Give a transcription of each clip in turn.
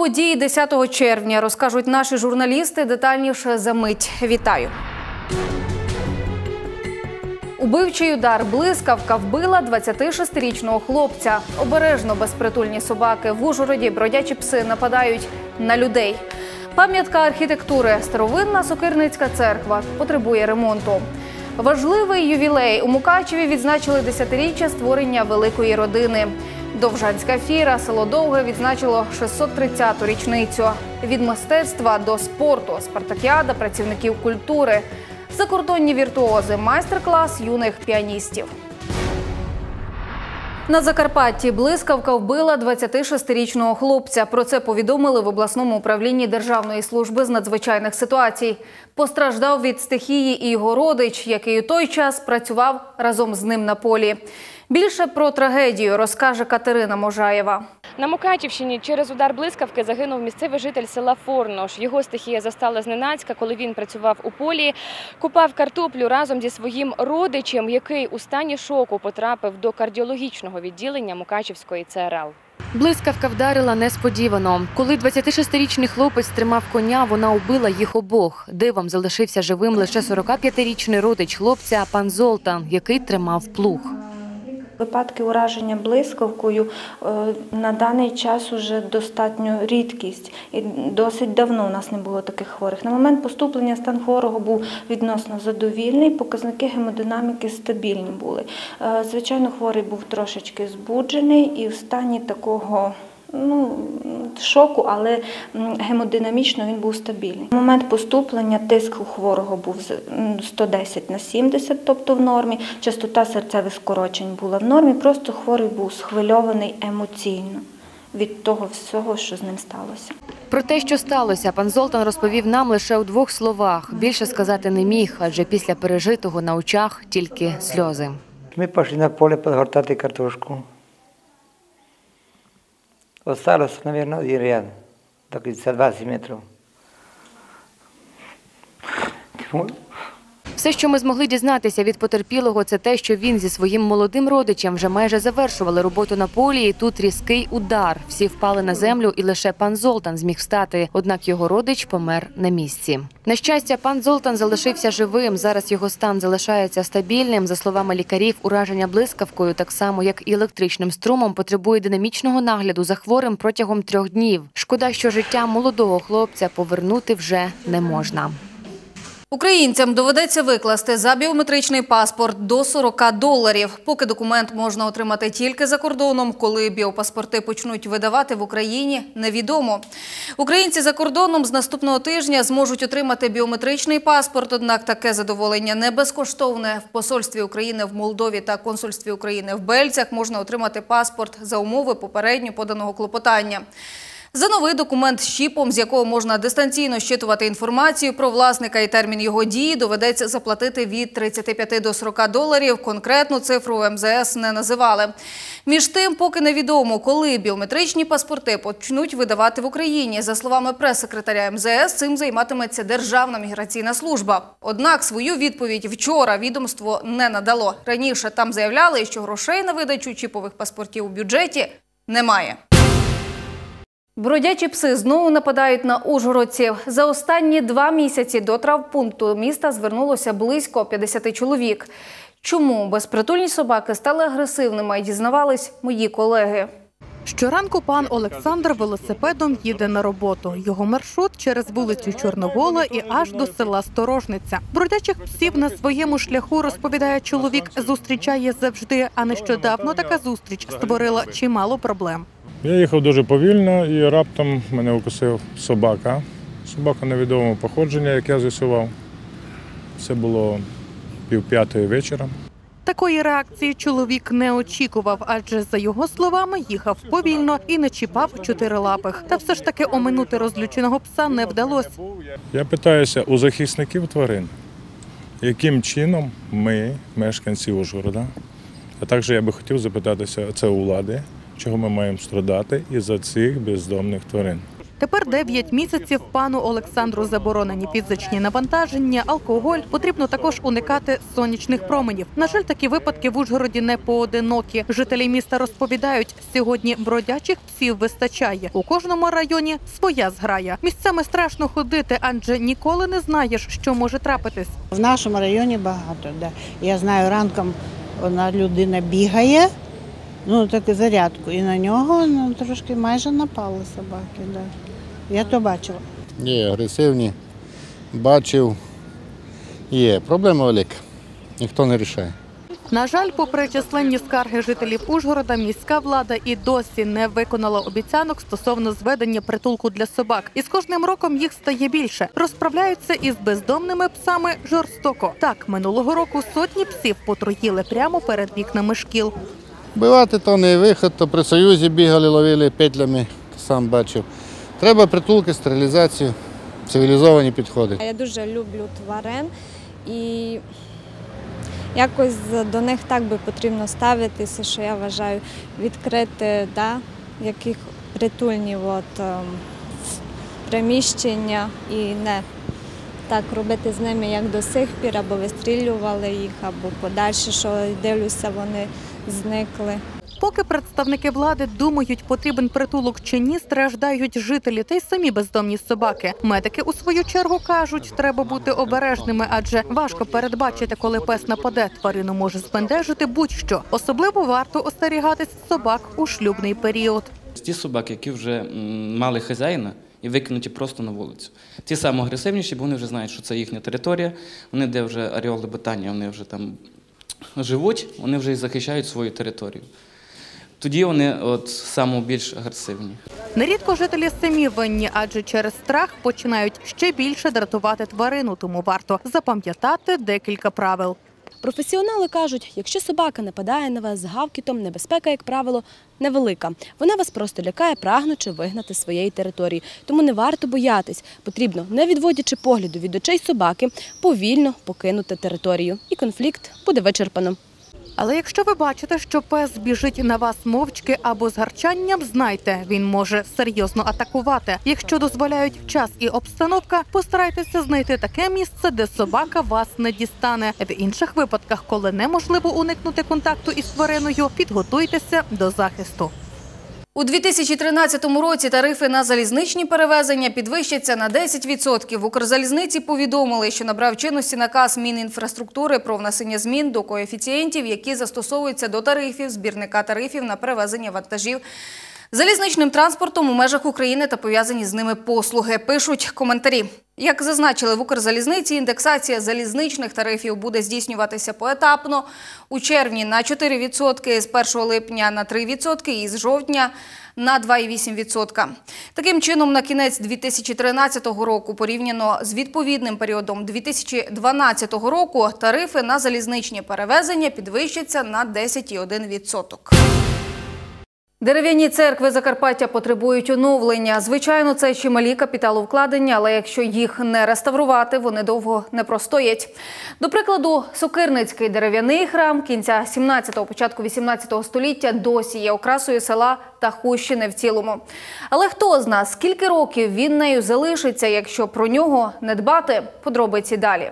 події 10 червня розкажуть наші журналісти детальніше за мить. Вітаю. Убивчий удар блискавка вбила 26-річного хлопця. Обережно безпритульні собаки в Ужгороді бродячі пси нападають на людей. Пам'ятка архітектури старовинна сокирницька церква потребує ремонту. Важливий ювілей у Мукачеві відзначили десятиріччя створення великої родини. Довжанська фіра село Довге відзначило 630-ту річницю. Від мистецтва до спорту, спартакіада працівників культури, закордонні віртуози, майстер-клас юних піаністів. На Закарпатті блискавка вбила 26-річного хлопця. Про це повідомили в обласному управлінні Державної служби з надзвичайних ситуацій. Постраждав від стихії і його родич, який у той час працював разом з ним на полі. Більше про трагедію розкаже Катерина Можаєва. На Мукачівщині через удар блискавки загинув місцевий житель села Форнош. Його стихія застала зненацька, коли він працював у полі, купав картоплю разом зі своїм родичем, який у стані шоку потрапив до кардіологічного відділення Мукачівської ЦРЛ. Блискавка вдарила несподівано. Коли 26-річний хлопець тримав коня, вона убила їх обох. Дивом залишився живим лише 45-річний родич хлопця пан Золтан, який тримав плуг. Випадки ураження блискавкою е, на даний час вже достатньо рідкість, і досить давно у нас не було таких хворих. На момент поступлення стан хворого був відносно задовільний, показники гемодинаміки стабільні були. Е, Звичайно, хворий був трошечки збуджений і в стані такого. Ну, шоку, але гемодинамічно він був стабільний. На момент поступлення тиск у хворого був з- 110 на 70, тобто в нормі. Частота серцевих скорочень була в нормі. Просто хворий був схвильований емоційно від того всього, що з ним сталося. Про те, що сталося, пан Золтан розповів нам лише у двох словах. Більше сказати не міг, адже після пережитого на очах тільки сльози. Ми пішли на поле підгортати картошку. Ostalo se, navjerno, jer ja, dakle, sa 20 metrov. Все, що ми змогли дізнатися від потерпілого, це те, що він зі своїм молодим родичем вже майже завершували роботу на полі. І тут різкий удар. Всі впали на землю, і лише пан Золтан зміг встати. Однак його родич помер на місці. На щастя, пан Золтан залишився живим. Зараз його стан залишається стабільним. За словами лікарів, ураження блискавкою, так само як і електричним струмом, потребує динамічного нагляду за хворим протягом трьох днів. Шкода, що життя молодого хлопця повернути вже не можна. Українцям доведеться викласти за біометричний паспорт до 40 доларів. Поки документ можна отримати тільки за кордоном, коли біопаспорти почнуть видавати в Україні, невідомо. Українці за кордоном з наступного тижня зможуть отримати біометричний паспорт. Однак таке задоволення не безкоштовне. В посольстві України в Молдові та консульстві України в Бельцях можна отримати паспорт за умови попередньо поданого клопотання. За новий документ з чіпом, з якого можна дистанційно щитувати інформацію про власника і термін його дії, доведеться заплатити від 35 до 40 доларів. Конкретну цифру МЗС не називали. Між тим, поки невідомо, коли біометричні паспорти почнуть видавати в Україні. За словами прес-секретаря МЗС, цим займатиметься Державна міграційна служба. Однак свою відповідь вчора відомство не надало. Раніше там заявляли, що грошей на видачу чіпових паспортів у бюджеті немає. Бродячі пси знову нападають на ужгородців. За останні два місяці до травпункту міста звернулося близько 50 чоловік. Чому безпритульні собаки стали агресивними, дізнавались мої колеги. Щоранку пан Олександр велосипедом їде на роботу. Його маршрут через вулицю Чорновола і аж до села Сторожниця. Бродячих псів на своєму шляху розповідає чоловік. Зустрічає завжди. А нещодавно така зустріч створила чимало проблем. Я їхав дуже повільно і раптом мене укусив собака. Собака невідомого походження, як я з'ясував. Це було пів п'ятої вечора. Такої реакції чоловік не очікував, адже за його словами їхав повільно і не чіпав чотирилапих. Та все ж таки оминути розлюченого пса не вдалося. Я питаюся у захисників тварин, яким чином ми, мешканці Ужгорода, а також я би хотів запитатися це у влади, чого ми маємо страдати із-за цих бездомних тварин. Тепер 9 місяців пану Олександру заборонені фізичні навантаження, алкоголь. Потрібно також уникати сонячних променів. На жаль, такі випадки в Ужгороді не поодинокі. Жителі міста розповідають, сьогодні бродячих псів вистачає. У кожному районі своя зграя. Місцями страшно ходити, адже ніколи не знаєш, що може трапитись. В нашому районі багато. Да. Я знаю, ранком одна людина бігає, ну так зарядку, і на нього ну, трошки майже напали собаки. Да. Я то бачила. Є агресивні, бачив. Є проблема велика. Ніхто не рішає. На жаль, попри численні скарги жителів Ужгорода, міська влада і досі не виконала обіцянок стосовно зведення притулку для собак. І з кожним роком їх стає більше. Розправляються із бездомними псами жорстоко. Так, минулого року сотні псів потруїли прямо перед вікнами шкіл. Бивати то не виход, то при Союзі бігали, ловили петлями, сам бачив. Треба притулки, стерилізацію, цивілізовані підходи. Я дуже люблю тварин і якось до них так би потрібно ставитися, що я вважаю відкрити да, яких притульні от, ем, приміщення і не так робити з ними, як до сих пір, або вистрілювали їх, або подальше, що дивлюся, вони зникли. Поки представники влади думають, потрібен притулок чи ні, страждають жителі та й самі бездомні собаки. Медики у свою чергу кажуть, треба бути обережними, адже важко передбачити, коли пес нападе. Тварину може збентежити будь-що. Особливо варто остерігатись собак у шлюбний період. Ті собаки, які вже мали хазяїна і викинуті просто на вулицю. Ті самі агресивніші, бо вони вже знають, що це їхня територія, вони де вже аріоли питання, вони вже там живуть, вони вже і захищають свою територію. Тоді вони от саме більш агресивні. Нерідко жителі самі винні, адже через страх починають ще більше дратувати тварину, тому варто запам'ятати декілька правил. Професіонали кажуть, якщо собака нападає на вас з гавкітом, небезпека, як правило, невелика. Вона вас просто лякає, прагнучи вигнати з своєї території. Тому не варто боятись. Потрібно, не відводячи погляду від очей собаки, повільно покинути територію. І конфлікт буде вичерпано. Але якщо ви бачите, що пес біжить на вас мовчки або з гарчанням, знайте, він може серйозно атакувати. Якщо дозволяють час і обстановка, постарайтеся знайти таке місце, де собака вас не дістане. В інших випадках, коли неможливо уникнути контакту із твариною, підготуйтеся до захисту. У 2013 році тарифи на залізничні перевезення підвищаться на 10%. В Укрзалізниці повідомили, що набрав чинності наказ Мінінфраструктури про внесення змін до коефіцієнтів, які застосовуються до тарифів, збірника тарифів на перевезення вантажів залізничним транспортом у межах України та пов'язані з ними послуги. Пишуть коментарі. Як зазначили в Укрзалізниці, індексація залізничних тарифів буде здійснюватися поетапно. У червні на 4%, з 1 липня на 3% і з жовтня на 2,8%. Таким чином, на кінець 2013 року, порівняно з відповідним періодом 2012 року, тарифи на залізничні перевезення підвищаться на 10,1%. Дерев'яні церкви Закарпаття потребують оновлення. Звичайно, це чималі капіталовкладення, але якщо їх не реставрувати, вони довго не простоять. До прикладу, Сокирницький дерев'яний храм кінця 17-го, початку 18-го століття досі є окрасою села та Хущини в цілому. Але хто з нас, скільки років він нею залишиться, якщо про нього не дбати? Подробиці далі.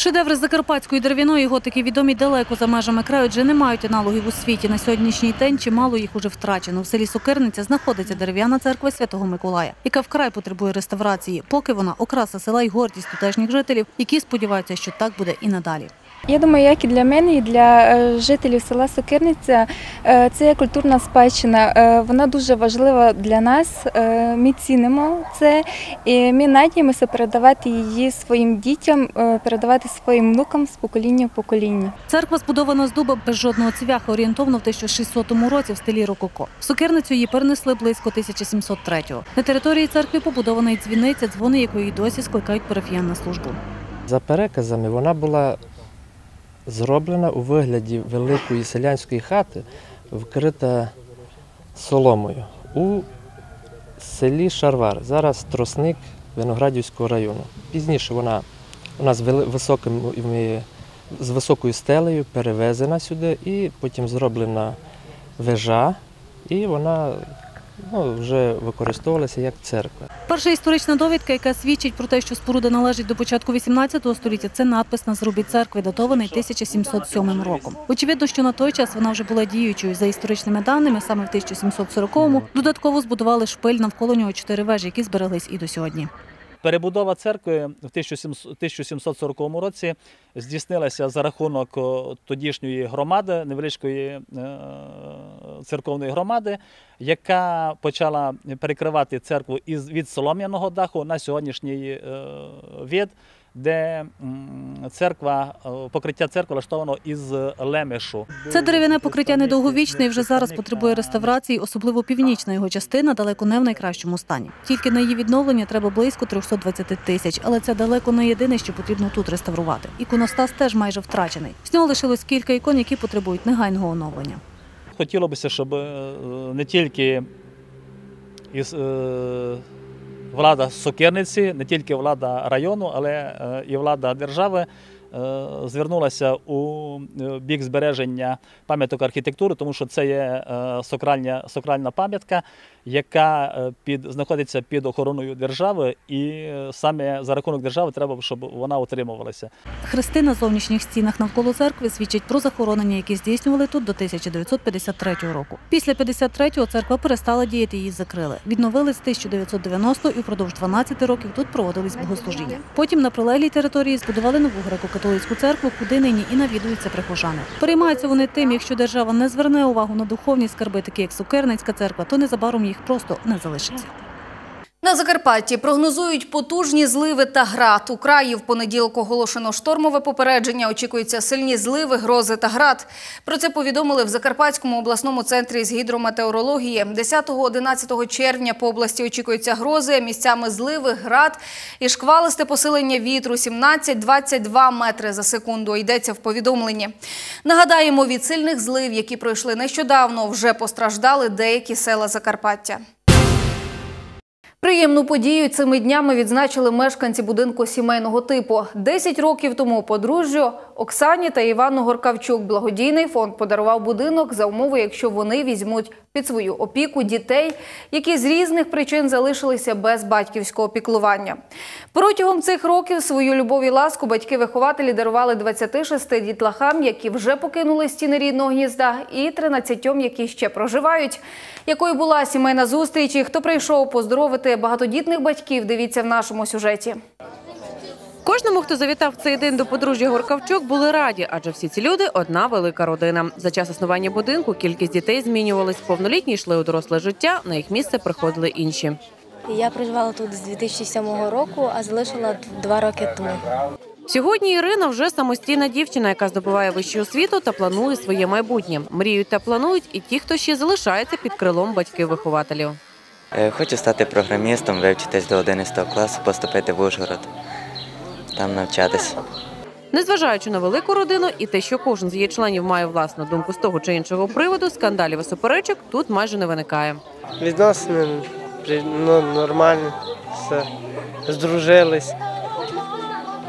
Шедеври закарпатської дерев'яної готики відомі далеко за межами краю, адже не мають аналогів у світі. На сьогоднішній день чимало їх уже втрачено. В селі Сокирниця знаходиться дерев'яна церква Святого Миколая, яка вкрай потребує реставрації, поки вона окраса села й гордість тутешніх жителів, які сподіваються, що так буде і надалі. Я думаю, як і для мене, і для е, жителів села Сокирниця, е, це є культурна спадщина. Е, Вона дуже важлива для нас. Ми цінимо це і ми надіємося передавати її своїм дітям, передавати своїм внукам з покоління в покоління. Церква збудована з дуба без жодного цвяха, орієнтовно в 1600 році в стилі Рококо. В Сокирницю її перенесли близько 1703-го. На території церкви побудована і дзвіниця, дзвони якої досі скликають парафіян на службу. За переказами, вона була зроблена у вигляді великої селянської хати, вкрита соломою у селі Шарвар, зараз тросник Виноградівського району. Пізніше вона, вона з, вели- високим, м, з високою стелею перевезена сюди і потім зроблена вежа, і вона ну, вже використовувалася як церква. Перша історична довідка, яка свідчить про те, що споруда належить до початку 18 століття, це надпис на зрубі церкви, датований 1707 роком. Очевидно, що на той час вона вже була діючою. За історичними даними, саме в 1740-му додатково збудували шпиль навколо нього чотири вежі, які збереглись і до сьогодні. Перебудова церкви в 1740 році здійснилася за рахунок тодішньої громади, невеличкої е, церковної громади, яка почала перекривати церкву від солом'яного даху на сьогоднішній е, від, де церква, е, покриття церкви влаштовано із лемешу. Це дерев'яне покриття недовговічне і вже зараз потребує реставрації, особливо північна його частина далеко не в найкращому стані. Тільки на її відновлення треба близько 320 тисяч, але це далеко не єдине, що потрібно тут реставрувати. Іконостас теж майже втрачений. З нього лишилось кілька ікон, які потребують негайного оновлення. Хотілося б, щоб е, не тільки із, е, влада Сокирниці, не тільки влада району, але е, і влада держави е, звернулася у е, бік збереження пам'яток архітектури, тому що це є сокральня сакральна пам'ятка, яка е, під, знаходиться під охороною держави, і е, саме за рахунок держави треба, щоб вона утримувалася. Хрести на зовнішніх стінах навколо церкви свідчать про захоронення, які здійснювали тут до 1953 року. Після 53-го церква перестала діяти, її закрили. Відновили з 1990-го і впродовж 12 років тут проводились богослужіння. Потім на прилеглій території збудували нову греко-католицьку церкву, куди нині і навідуються прихожани. Переймаються вони тим, якщо держава не зверне увагу на духовні скарби, такі як Сукерницька церква, то незабаром їх просто не залишиться. На Закарпатті прогнозують потужні зливи та град. У краї в понеділок оголошено штормове попередження. Очікуються сильні зливи, грози та град. Про це повідомили в Закарпатському обласному центрі з гідрометеорології. 10-11 червня по області очікуються грози, місцями зливи, град і шквалисте посилення вітру 17-22 метри за секунду. Йдеться в повідомленні. Нагадаємо, від сильних злив, які пройшли нещодавно, вже постраждали деякі села Закарпаття. Приємну подію цими днями відзначили мешканці будинку сімейного типу. Десять років тому подружжю Оксані та Івану Горкавчук благодійний фонд подарував будинок за умови, якщо вони візьмуть під свою опіку дітей, які з різних причин залишилися без батьківського піклування. Протягом цих років свою любов і ласку батьки-вихователі дарували 26 дітлахам, які вже покинули стіни рідного гнізда, і 13, які ще проживають. Якою була сімейна зустріч і хто прийшов поздоровити багатодітних батьків, дивіться в нашому сюжеті. Кожному, хто завітав цей день до подружжя Горкавчук, були раді, адже всі ці люди одна велика родина. За час існування будинку кількість дітей змінювалась. Повнолітні йшли у доросле життя, на їх місце приходили інші. Я проживала тут з 2007 року, а залишила два роки тому. Сьогодні Ірина вже самостійна дівчина, яка здобуває вищу освіту та планує своє майбутнє. Мріють та планують і ті, хто ще залишається під крилом батьків-вихователів. Е, Хочу стати програмістом, вивчитись до 11 класу, поступити в Ужгород, там навчатись. Незважаючи на велику родину і те, що кожен з її членів має власну думку з того чи іншого приводу, скандалів і суперечок тут майже не виникає. Відносини ну, нормальні, все. Здружились.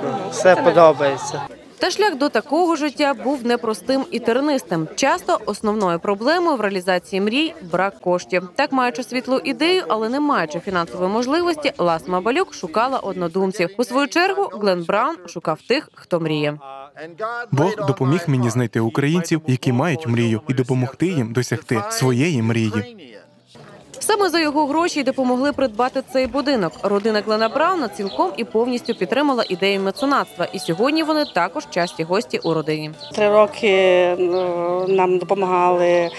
Ну, Все подобається. Та шлях до такого життя був непростим і тернистим. Часто основною проблемою в реалізації мрій брак коштів. Так, маючи світлу ідею, але не маючи фінансової можливості, Ласма Балюк шукала однодумців. У свою чергу Глен Браун шукав тих, хто мріє. Бог допоміг мені знайти українців, які мають мрію, і допомогти їм досягти своєї мрії. Саме за його гроші й допомогли придбати цей будинок. Родина Глена Брауна цілком і повністю підтримала ідею меценатства. І сьогодні вони також часті гості у родині. Три роки ну, нам допомагали е,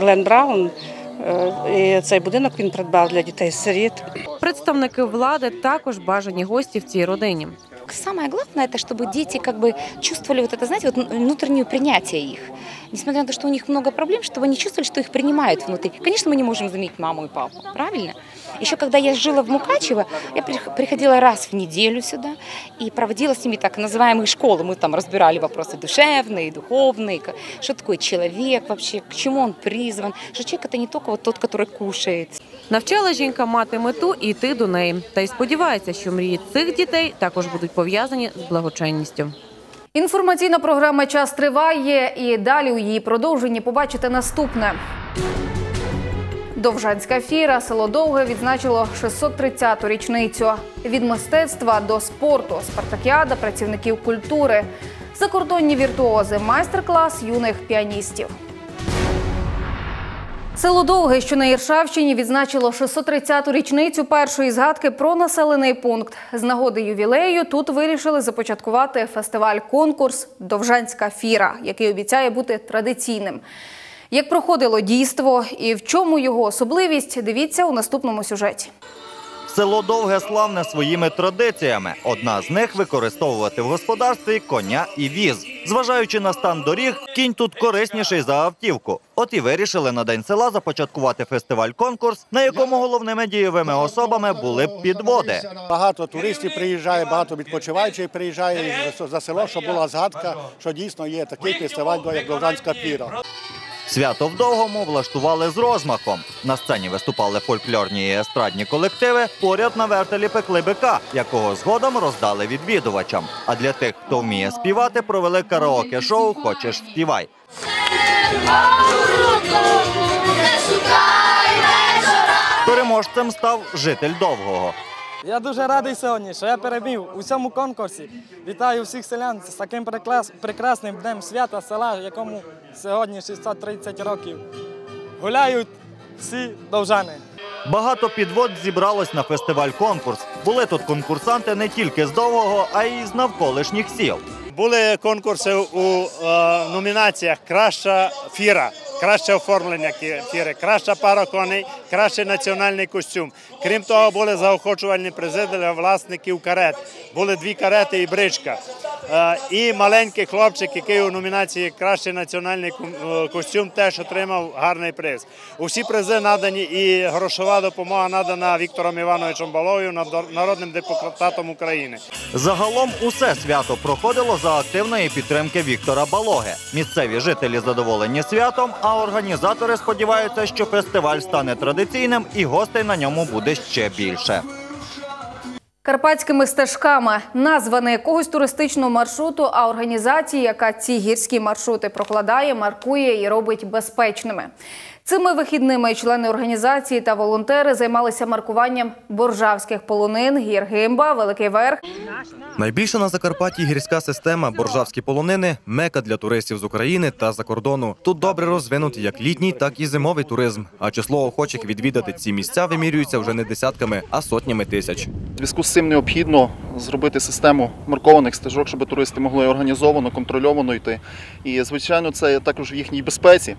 Глен Браун. е, І цей будинок він придбав для дітей-сиріт. Представники влади також бажані гості в цій родині. Самое главное, это чтобы дети как бы чувствовали вот это, знаете, вот внутреннее принятие их. Несмотря на то, что у них много проблем, чтобы они чувствовали, что их принимают внутри. Конечно, мы не можем заменить маму и папу, правильно? Еще когда я жила в Мукачево, я прих- приходила раз в неделю сюда и проводила с ними так называемые школы. Мы там разбирали вопросы душевные, духовные, что такое человек вообще, к чему он призван, что человек это не только вот тот, который кушает. Навчала жінка мати мету і йти до неї. Та й сподівається, що мрії цих дітей також будуть пов'язані з благочинністю. Інформаційна програма Час триває і далі у її продовженні побачите наступне. Довжанська фіра, село Довге відзначило 630-ту річницю. Від мистецтва до спорту, спартакіада працівників культури, закордонні віртуози, майстер-клас юних піаністів. Село Довге, що на Іршавщині, відзначило 630-ту річницю першої згадки про населений пункт. З нагоди ювілею тут вирішили започаткувати фестиваль-конкурс Довжанська фіра, який обіцяє бути традиційним. Як проходило дійство і в чому його особливість, дивіться у наступному сюжеті. Село Довге славне своїми традиціями. Одна з них використовувати в господарстві коня і віз. Зважаючи на стан доріг, кінь тут корисніший за автівку. От і вирішили на день села започаткувати фестиваль-конкурс, на якому головними дієвими особами були б підводи. Багато туристів приїжджає, багато відпочиваючих приїжджає за село, щоб була згадка, що дійсно є такий фестиваль, як Довжанська піра. Свято в Довгому влаштували з розмахом. На сцені виступали фольклорні і естрадні колективи. Поряд на вертелі пекли бика, якого згодом роздали відвідувачам. А для тих, хто вміє співати, провели караоке-шоу Хочеш співай. Переможцем став житель Довгого. Я дуже радий сьогодні, що я переміг у цьому конкурсі. Вітаю всіх селян з таким прекрасним днем свята села, якому сьогодні 630 років. Гуляють всі довжани. Багато підвод зібралось на фестиваль-конкурс. Були тут конкурсанти не тільки з Довгого, а й з навколишніх сіл. Були конкурси у е, номінаціях Краща фіра, краще оформлення фіри, краща пара коней, кращий національний костюм. Крім того, були заохочувальні призи для власників карет. Були дві карети і бричка. Е, і маленький хлопчик, який у номінації Кращий національний е, костюм, теж отримав гарний приз. Усі призи надані і грошова допомога надана Віктором Івановичем Балою, народним депутатом України. Загалом усе свято проходило за активної підтримки Віктора Балоги. Місцеві жителі задоволені святом, а організатори сподіваються, що фестиваль стане традиційним і гостей на ньому буде ще більше. Карпатськими стежками назва не якогось туристичного маршруту, а організації, яка ці гірські маршрути прокладає, маркує і робить безпечними. Цими вихідними члени організації та волонтери займалися маркуванням боржавських полонин, гір Гимба, Великий Верх. Найбільша на Закарпатті гірська система боржавські полонини мека для туристів з України та за кордону. Тут добре розвинутий як літній, так і зимовий туризм. А число охочих відвідати ці місця вимірюється вже не десятками, а сотнями тисяч. В зв'язку з цим необхідно зробити систему маркованих стежок, щоб туристи могли організовано, контрольовано йти. І, звичайно, це також в їхній безпеці.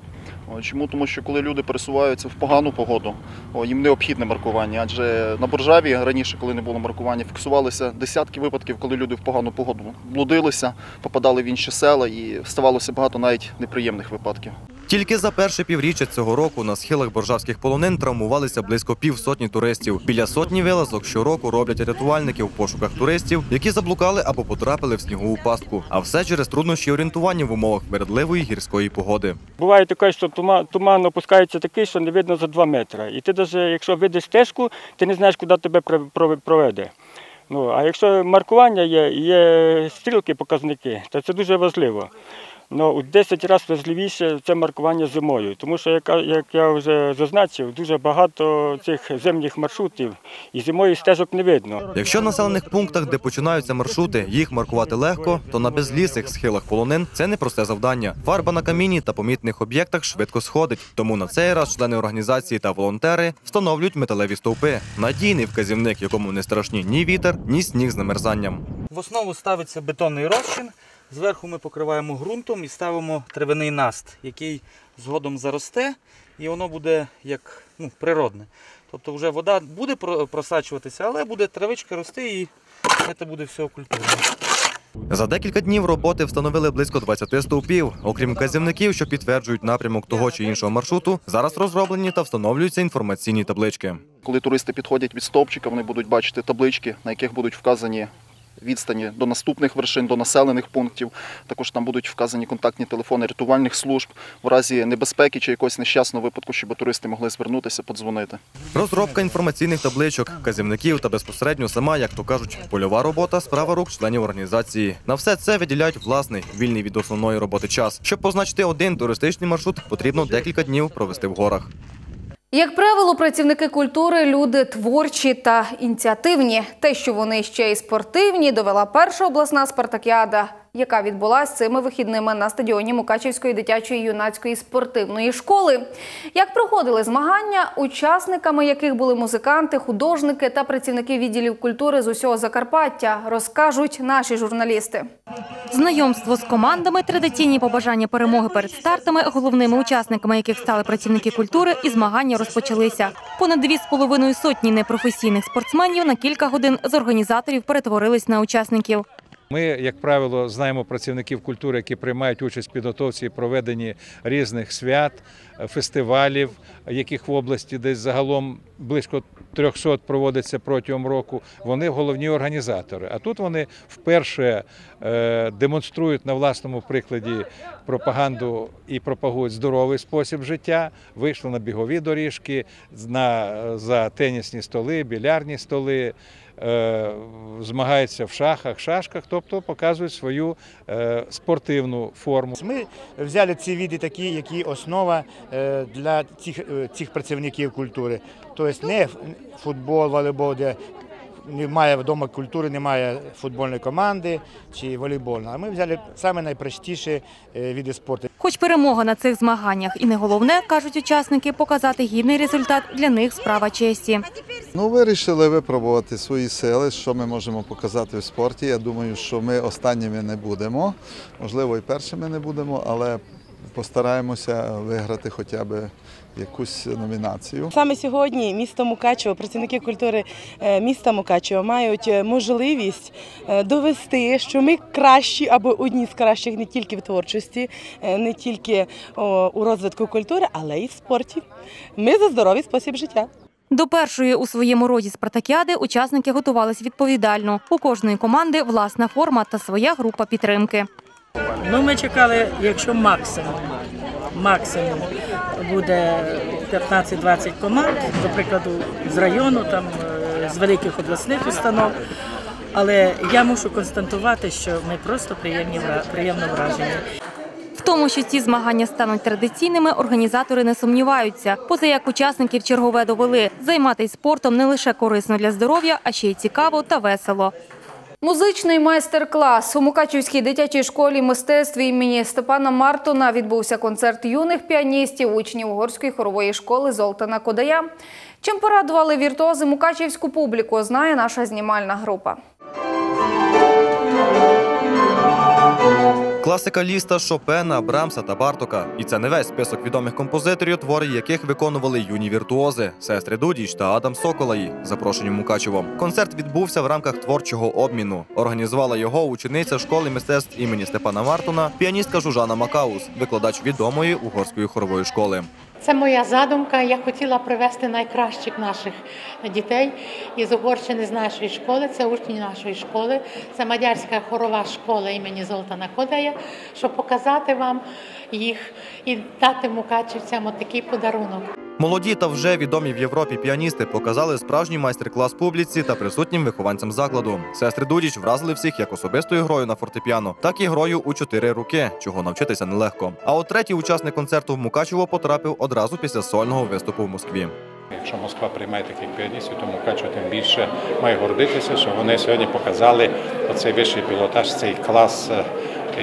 Чому? Тому що коли люди пересуваються в погану погоду, їм необхідне маркування. Адже на Боржаві раніше, коли не було маркування, фіксувалися десятки випадків, коли люди в погану погоду блудилися, попадали в інші села і ставалося багато навіть неприємних випадків. Тільки за перше півріччя цього року на схилах боржавських полонин травмувалися близько півсотні туристів. Біля сотні вилазок щороку роблять рятувальники в пошуках туристів, які заблукали або потрапили в снігову пастку. А все через труднощі орієнтування в умовах вередливої гірської погоди. Буває таке, що туман, опускається такий, що не видно за 2 метри. І ти навіть, якщо видиш стежку, ти не знаєш, куди тебе проведе. Ну, а якщо маркування є, є стрілки, показники, то це дуже важливо. Ну, у 10 разів важливіше це маркування зимою, тому що, як, як я вже зазначив, дуже багато цих зимніх маршрутів і зимою стежок не видно. Якщо в населених пунктах, де починаються маршрути, їх маркувати легко, то на безлісих схилах полонин це непросте завдання. Фарба на каміні та помітних об'єктах швидко сходить. Тому на цей раз члени організації та волонтери встановлюють металеві стовпи. Надійний вказівник, якому не страшні ні вітер, ні сніг з намерзанням. В основу ставиться бетонний розчин. Зверху ми покриваємо ґрунтом і ставимо травяний наст, який згодом заросте, і воно буде як ну, природне. Тобто вже вода буде просачуватися, але буде травичка рости і це буде все окультурено. За декілька днів роботи встановили близько 20 стовпів. Окрім казівників, що підтверджують напрямок того чи іншого маршруту, зараз розроблені та встановлюються інформаційні таблички. Коли туристи підходять від стовпчика, вони будуть бачити таблички, на яких будуть вказані відстані до наступних вершин, до населених пунктів. Також там будуть вказані контактні телефони рятувальних служб в разі небезпеки чи якогось нещасного випадку, щоб туристи могли звернутися, подзвонити. Розробка інформаційних табличок, вказівників та безпосередньо сама, як то кажуть, польова робота справа рук членів організації. На все це виділяють власний вільний від основної роботи час. Щоб позначити один туристичний маршрут, потрібно декілька днів провести в горах. Як правило, працівники культури люди творчі та ініціативні. Те, що вони ще й спортивні, довела перша обласна спартакіада, яка відбулася цими вихідними на стадіоні Мукачівської дитячої юнацької спортивної школи. Як проходили змагання, учасниками яких були музиканти, художники та працівники відділів культури з усього Закарпаття, розкажуть наші журналісти. Знайомство з командами, традиційні побажання перемоги перед стартами, головними учасниками яких стали працівники культури, і змагання розпочалися. Понад дві з половиною сотні непрофесійних спортсменів на кілька годин з організаторів перетворились на учасників. Ми, як правило, знаємо працівників культури, які приймають участь в підготовці і проведенні різних свят, фестивалів, яких в області десь загалом близько 300 проводиться протягом року. Вони головні організатори. А тут вони вперше е, демонструють на власному прикладі пропаганду і пропагують здоровий спосіб життя. Вийшли на бігові доріжки, на, за тенісні столи, білярні столи. Е, Змагаються в шахах, шашках, тобто показують свою е, спортивну форму. Ми взяли ці види такі, які основа е, для цих, цих працівників культури. Тобто не футбол, волейбол, де немає вдома культури, немає футбольної команди чи волейбольної. А ми взяли саме найпростіші е, види спорту. Хоч перемога на цих змаганнях і не головне, кажуть учасники, показати гідний результат для них справа честі. Ну, вирішили випробувати свої сили, що ми можемо показати в спорті. Я думаю, що ми останніми не будемо. Можливо, і першими не будемо, але постараємося виграти хоча б якусь номінацію. Саме сьогодні місто Мукачево, працівники культури е, міста Мукачево мають е, можливість е, довести, що ми кращі або одні з кращих не тільки в творчості, не тільки у розвитку культури, але й в спорті. Ми за здоровий спосіб життя. До першої у своєму роді спартакіади учасники готувались відповідально. У кожної команди власна форма та своя група підтримки. Ну, ми чекали, якщо максимум, максимум буде 15-20 команд, до прикладу, з району, там, е, з великих обласних установ. Але я мушу констатувати, що ми просто приємні, приємно вражені. В тому, що ці змагання стануть традиційними, організатори не сумніваються. Поза як учасників чергове довели, займатися спортом не лише корисно для здоров'я, а ще й цікаво та весело. Музичний майстер-клас у Мукачівській дитячій школі мистецтв імені Степана Мартона відбувся концерт юних піаністів, учнів угорської хорової школи Золтана Кодая. Чим порадували віртуози мукачівську публіку, знає наша знімальна група. Класика ліста Шопена, Брамса та Бартока. І це не весь список відомих композиторів, твори яких виконували юні віртуози, сестри Дудіч та Адам Соколаї, запрошені Мукачевом. Концерт відбувся в рамках творчого обміну. Організувала його учениця школи мистецтв імені Степана Мартона, піаністка Жужана Макаус, викладач відомої угорської хорової школи. Це моя задумка. Я хотіла привезти найкращих наших дітей із Угорщини з нашої школи. Це учні нашої школи. Це мадярська хорова школа імені Золтана Кодея, щоб показати вам їх і дати мукачівцям отакий подарунок. Молоді та вже відомі в Європі піаністи показали справжній майстер-клас публіці та присутнім вихованцям закладу. Сестри Дудіч вразили всіх як особистою грою на фортепіано, так і грою у чотири руки, чого навчитися нелегко. А от третій учасник концерту в Мукачево потрапив одразу після сольного виступу в Москві. Якщо Москва приймає таких піаністів, то Мукачево тим більше має гордитися, що вони сьогодні показали оцей вищий пілотаж, цей клас е,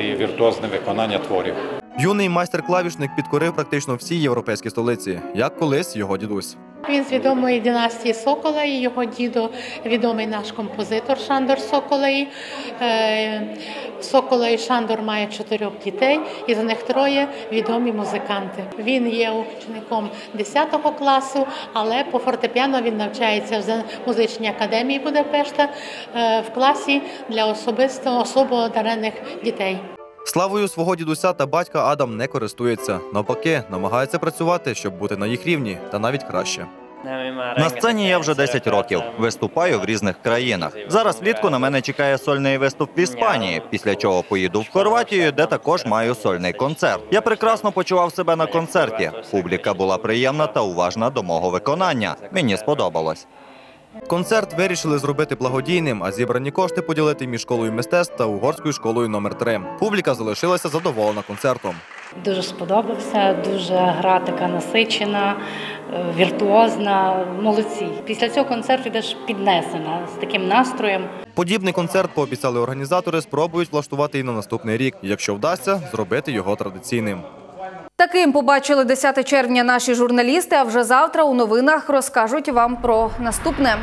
і віртуозне виконання творів. Юний майстер-клавішник підкорив практично всі європейські столиці, як колись його дідусь. Він з відомої династії Соколаї, його дідо відомий наш композитор Шандор Соколаї. Е, Соколаї Шандор має чотирьох дітей, і з них троє відомі музиканти. Він є учеником 10 класу, але по фортепіано він навчається в музичній академії Будапешта е, в класі для особисто особо одарених дітей. Славою свого дідуся та батька Адам не користується. Навпаки, намагається працювати, щоб бути на їх рівні, та навіть краще. На сцені я вже 10 років. Виступаю в різних країнах. Зараз влітку на мене чекає сольний виступ в Іспанії, після чого поїду в Хорватію, де також маю сольний концерт. Я прекрасно почував себе на концерті. Публіка була приємна та уважна до мого виконання. Мені сподобалось. Концерт вирішили зробити благодійним, а зібрані кошти поділити між школою мистецтв та угорською школою номер 3 Публіка залишилася задоволена концертом. Дуже сподобався, дуже гра така насичена, е, віртуозна. Молодці. Після цього концерту йдеш піднесена з таким настроєм. Подібний концерт пообіцяли організатори, спробують влаштувати і на наступний рік. Якщо вдасться, зробити його традиційним. Таким побачили 10 червня наші журналісти. А вже завтра у новинах розкажуть вам про наступне.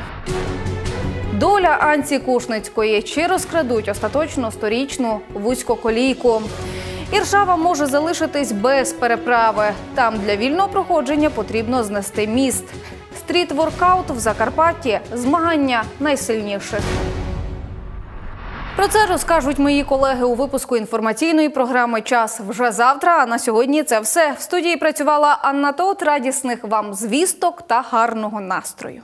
Доля Анці Кушницької чи розкрадуть остаточно сторічну вузькоколійку. Іршава може залишитись без переправи. Там для вільного проходження потрібно знести міст. Стріт-воркаут в Закарпатті змагання найсильніших. Про це розкажуть мої колеги у випуску інформаційної програми Час вже завтра. А на сьогодні це все. В студії працювала Анна Тот. Радісних вам звісток та гарного настрою.